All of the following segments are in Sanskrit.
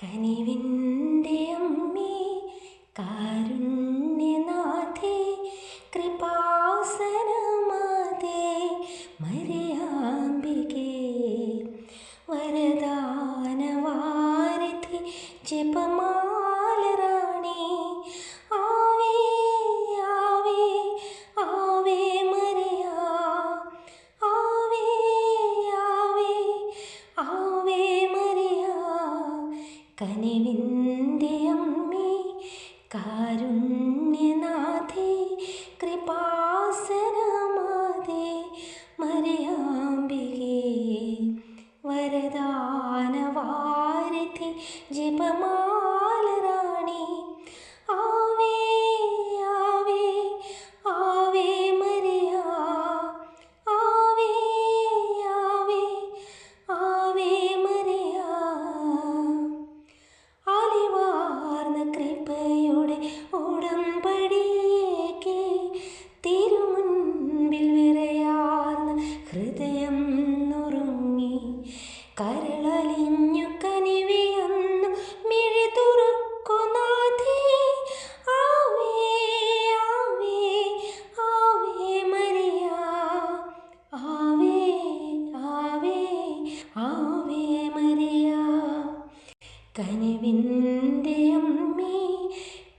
കനിവിന്റെ അമ്മേ കാരുണ്യനാഥേ കൃപാസനമാതേ മരിയാമ്പികേ വരദാനവാരിധി ജപമാലറാണി കനിവിൻ്റെ അമ്മേ കാരുണ്യനാഥേ കൃപാസനമാതേ മരിയാമ്പികേ വരദാനവാരിധി ജപമാലറാണി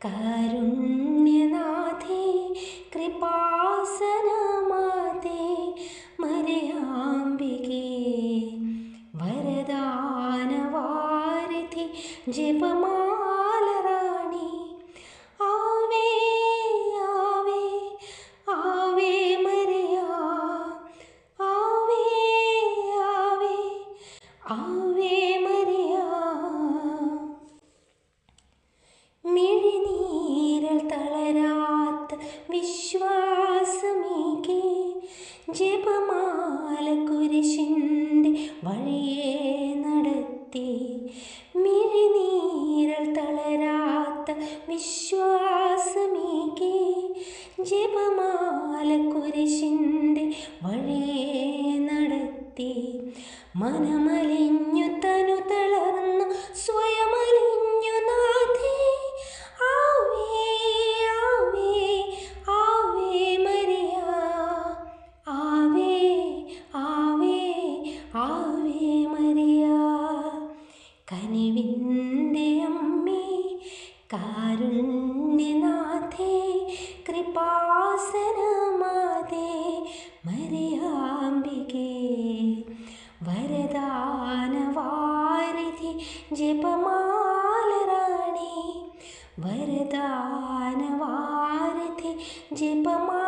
ुण्यनाथि कृपासनमार्याम्बिके वरदानवारिति आवे मर्या മിഴിനീരൽ തളരാത്ത വിശ്വാസമീകെ. ജപമാല കുരിശിന്റെ വഴിയേ നടത്തി. മനമലിഞ്ഞു തനു കനിവിൻ്റെ അമ്മേ കാരുണ്യനാഥേ കൃപാസനമാതേ മരിയാമ്പികേ വരദാനവാരിധി ജപമാലറാണി വരദാനവാരിധി ജപമാ